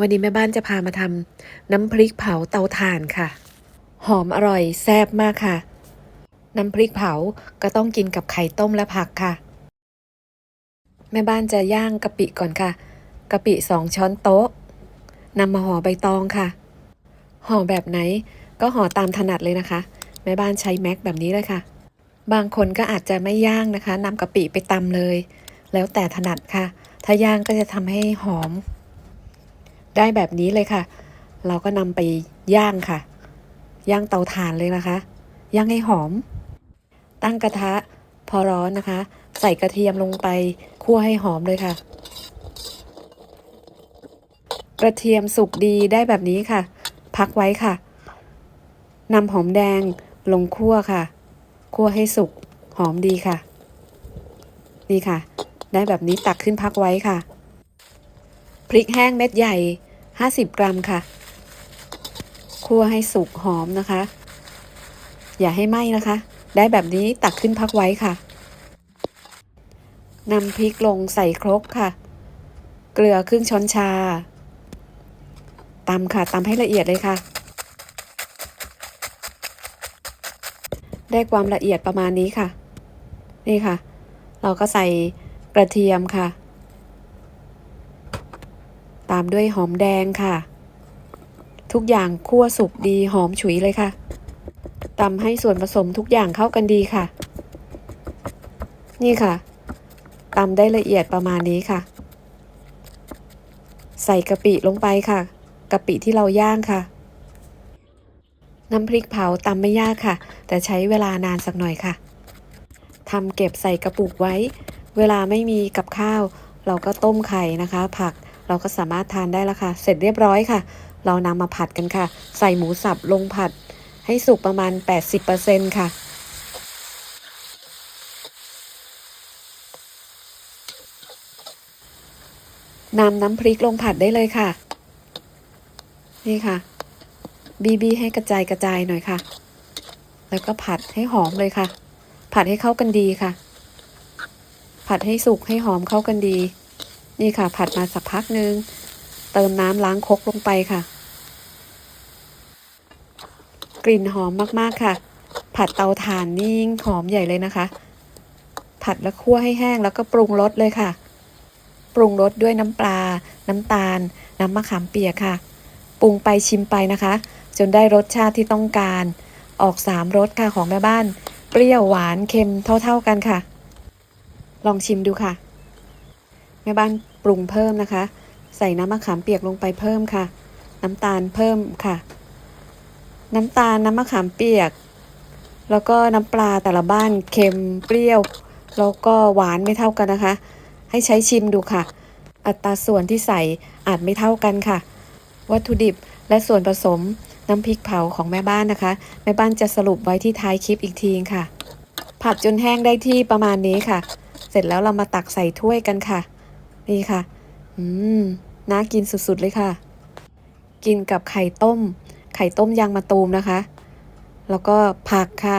วันนี้แม่บ้านจะพามาทำน้ำพริกเผาเตาถ่านค่ะ หอมอร่อยแซ่บมากค่ะ น้ำพริกเผาก็ต้องกินกับไข่ต้มและผักค่ะ แม่บ้านจะย่างกะปิก่อนค่ะกะปิสองช้อนโต๊ะนำมาห่อใบตองค่ะห่อแบบไหนก็ห่อตามถนัดเลยนะคะ แม่บ้านใช้แม็กแบบนี้เลยค่ะ บางคนก็อาจจะไม่ย่างนะคะนำกะปิไปตำเลย แล้วแต่ถนัดค่ะ ถ้าย่างก็จะทำให้หอม ได้แบบนี้เลยค่ะ เราก็นำไปย่างค่ะ ย่างเตาถ่านเลยนะคะ ย่างให้หอม ตั้งกระทะพอร้อนนะคะ ใส่กระเทียมลงไปคั่วให้หอมเลยค่ะ กระเทียมสุกดีได้แบบนี้ค่ะ พักไว้ค่ะนำหอมแดงลงคั่วค่ะ คั่วให้สุกหอมดีค่ะ นี่ค่ะ ได้แบบนี้ตักขึ้นพักไว้ค่ะ พริกแห้งเม็ดใหญ่ 50 กรัมค่ะ คั่วให้สุกหอมนะคะ อย่าให้ไหม้นะคะ ได้แบบนี้ตักขึ้นพักไว้ค่ะนำพริกลงใส่ครกค่ะ เกลือครึ่งช้อนชาตำค่ะตำให้ละเอียดเลยค่ะ ได้ความละเอียดประมาณนี้ค่ะ นี่ค่ะ เราก็ใส่กระเทียมค่ะ ตามด้วยหอมแดงค่ะ ทุกอย่างคั่วสุกดีหอมฉุยเลยค่ะตำให้ส่วนผสมทุกอย่างเข้ากันดีค่ะ นี่ค่ะตำได้ละเอียดประมาณนี้ค่ะ ใส่กะปิลงไปค่ะกะปิที่เราย่างค่ะ น้ำพริกเผาตำไม่ยากค่ะ แต่ใช้เวลานานสักหน่อยค่ะทำเก็บใส่กระปุกไว้ เวลาไม่มีกับข้าว เราก็ต้มไข่นะคะ ผัก เราก็สามารถทานได้แล้วค่ะ เสร็จเรียบร้อยค่ะ เรานำมาผัดกันค่ะ ใส่หมูสับลงผัด ให้สุกประมาณ 80%ค่ะนำน้ำพริกลงผัดได้เลยค่ะ นี่ค่ะ บีบีให้กระจายกระจายหน่อยค่ะ แล้วก็ผัดให้หอมเลยค่ะ ผัดให้เข้ากันดีค่ะ ผัดให้สุกให้หอมเข้ากันดี นี่ค่ะ ผัดมาสักพักหนึ่งเติมน้ำล้างคกลงไปค่ะ กลิ่นหอมมากๆค่ะ ผัดเตาถ่านนี่ยิ่งหอมใหญ่เลยนะคะ ผัดแล้วคั่วให้แห้งแล้วก็ปรุงรสเลยค่ะ ปรุงรสด้วยน้ำปลา น้ำตาล น้ำมะขามเปียกค่ะ ปรุงไปชิมไปนะคะ จนได้รสชาติที่ต้องการ ออกสามรสค่ะของแม่บ้าน เปรี้ยวหวานเค็มเท่า ๆกันค่ะ ลองชิมดูค่ะ แม่บ้านปรุงเพิ่มนะคะ ใส่น้ำมะขามเปียกลงไปเพิ่มค่ะ น้ำตาลเพิ่มค่ะ น้ำตาลน้ำมะขามเปียก แล้วก็น้ำปลาแต่ละบ้านเค็มเปรี้ยว แล้วก็หวานไม่เท่ากันนะคะ ให้ใช้ชิมดูค่ะ อัตราส่วนที่ใส่อาจไม่เท่ากันค่ะ วัตถุดิบและส่วนผสมน้ำพริกเผาของแม่บ้านนะคะ แม่บ้านจะสรุปไว้ที่ท้ายคลิปอีกทีค่ะ ผัดจนแห้งได้ที่ประมาณนี้ค่ะ เสร็จแล้วเรามาตักใส่ถ้วยกันค่ะ นี่ค่ะ อืม น่ากินสุดๆเลยค่ะ กินกับไข่ต้ม ไข่ต้มยางมะตูมนะคะ แล้วก็ผักค่ะ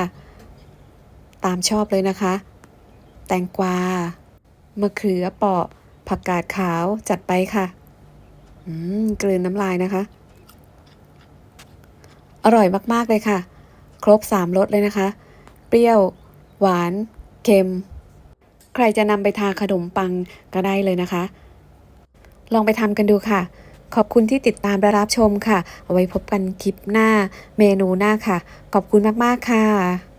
ตามชอบเลยนะคะ แตงกวามะเขือเปราะ ผักกาดขาวจัดไปค่ะ อืม กลืนน้ำลายนะคะ อร่อยมากๆเลยค่ะ ครบสามรสเลยนะคะ เปรี้ยว หวาน เค็ม ใครจะนำไปทาขนมปังก็ได้เลยนะคะ ลองไปทำกันดูค่ะ ขอบคุณที่ติดตามและรับชมค่ะ เอาไว้พบกันคลิปหน้าเมนูหน้าค่ะ ขอบคุณมาก ๆ ค่ะ